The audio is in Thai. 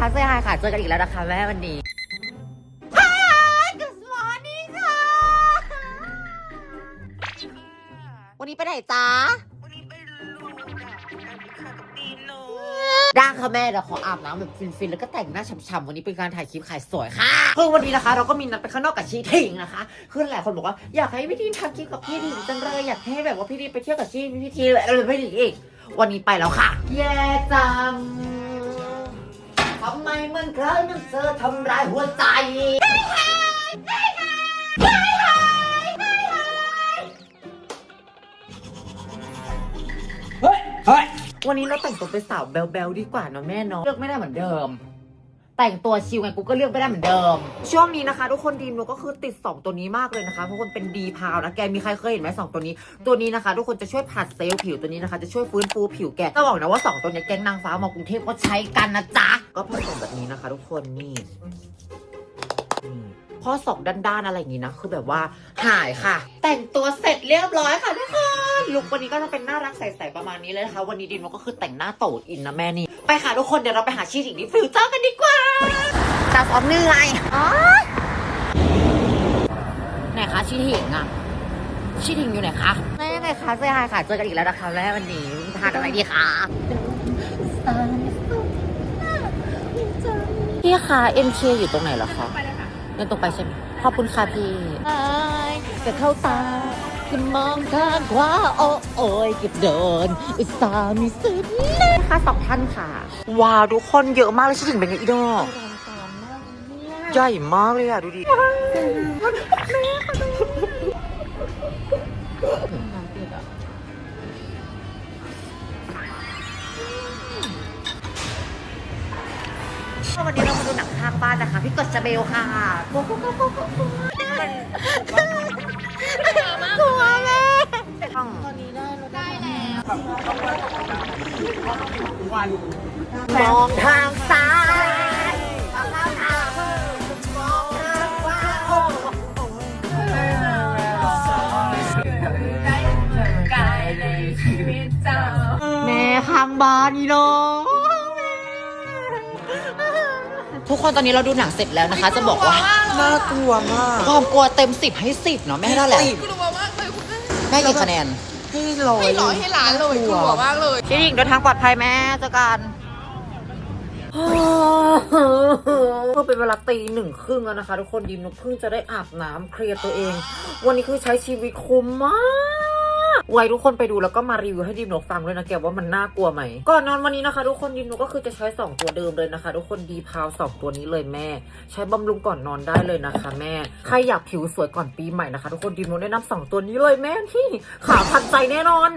คะเซฮายค่ะ เจอกันอีกแล้วนะคะแม่วันนี้ Hi Good morning ค่ะ วันนี้ไปไหนจ๊ะวันนี้ไปลูกอะกันค่ะกับปีโนได้ค่ะแม่เดี๋ยวขออาบน้ำแบบฟินๆ แล้วก็แต่งหน้าฉ่ำๆ วันนี้เป็นการถ่ายคลิปขายสวยค่ะคือวันนี้นะคะ เราก็มีนัดไปข้างนอกกับชีทิงนะคะ คือหลายคนบอกว่าอยากให้พี่ทีมทำคลิปกับพี่ทิงจังเลยอยากให้แบบว่าพี่ทีมไปเที่ยวกับชีพี่ทีอะไรไม่ดีอีก วันนี้ไปแล้วค่ะ แย่จังทำไม เหมันเคยมันเจอทำร้ายหัวใจเฮ้ยเฮ้ย วันนี้เราแต่งตัวเป็นสาวแบลๆดีกว่าเนอะแม่เนาะเลือกไม่ได้เหมือนเดิม แต่งตัวชิลไงกูก็เลือกไม่ได้เหมือนเดิม ช่วงนี้นะคะ ทุกคนดีมโนก็คือติด 2 ตัวนี้มากเลยนะคะเพราะคนเป็นดีพาวนะแกมีใครเคยเห็นไหมสองตัวนี้ ตัวนี้นะคะ ทุกคนจะช่วยผัดเซลล์ผิวตัวนี้นะคะ จะช่วยฟื้นฟูผิวแกจะบอกนะว่า 2 ตัวนี้แกงนางฟ้ามากรุงเทพก็ใช้กันนะจ๊ะก็ผสมแบบนี้นะคะ ทุกคนนี่นี่ข้อศอกด้านๆอะไรอย่างนี้นะคือแบบว่าหายค่ะ แต่งตัวเสร็จเรียบร้อยค่ะทุกคน ลุควันนี้ก็จะเป็นน่ารักใสๆประมาณนี้เลยนะคะ วันนี้ดินก็คือแต่งหน้าโตดอินนะแม่นี่ ไปค่ะทุกคนเดี๋ยวเราไปหาชีถิงที่ฟิวเจอร์กันดีกว่าตาซ้อมเหนื่อยอ๋อไหนคะชีถิงอะชีถิงอยู่ไหนคะแม่ไงคะเซฮายค่ะเจอกันอีกแล้วนะคะแม่วันนี้ทานอะไรดีคะพี่คะ MK อยู่ตรงไหนเหรอคะเดินตรงไปใช่ไหมขอบคุณค่ะพี่จะเข้าตา จะมองข้างขวาโอ้โอ้ยเก็บเดินอุตส่าห์มีสิทธิ์นะคะสองท่านค่ะว้าวทุกคนเยอะมากเลยฉันถึงเป็นไงอีดอกใหญ่มากเลยอะดูดิวันนี้เรามาดูหนังข้างบ้านนะคะ พี่กดจะเบลค่ะโกโกโกโกโก มองทางซ้ายมองทางขวามองทางขวาโอ้แม่ข้างบ้านนี่เนาะทุกคนตอนนี้เราดูหนังเสร็จแล้วนะคะ จะบอกว่าน่ากลัวมาก ความกลัวเต็มสิบให้สิบเนาะแม่เท่าไหร่สิบกลัวมากเลยคุณแม่แม่กี่คะแนน ให้ร้อยให้ร้อยให้ล้านเลยกลัวมากเลยพี่หญิงเดินทางปลอดภัยแม่เจอกันก็เป็นเวลาตีหนึ่งครึ่งแล้วนะคะ ทุกคนดิมนกเพิ่งจะได้อาบน้ำเคลียร์ตัวเอง วันนี้คือใช้ชีวิตคุ้มมาก ไว้ทุกคนไปดูแล้วก็มารีวิวให้ดิมนกฟังด้วยนะแกว่ามันน่ากลัวไหมก่อนนอนวันนี้นะคะ ทุกคนดิมนกก็คือจะใช้ 2 ตัวเดิมเลยนะคะ ทุกคนดีพาวสองตัวนี้เลยแม่ ใช้บำรุงก่อนนอนได้เลยนะคะ แม่ใครอยากผิวสวยก่อนปีใหม่นะคะ ทุกคนดิมนกแนะนำสองตัวนี้เลยแม่ที่ขาพันใจแน่นอน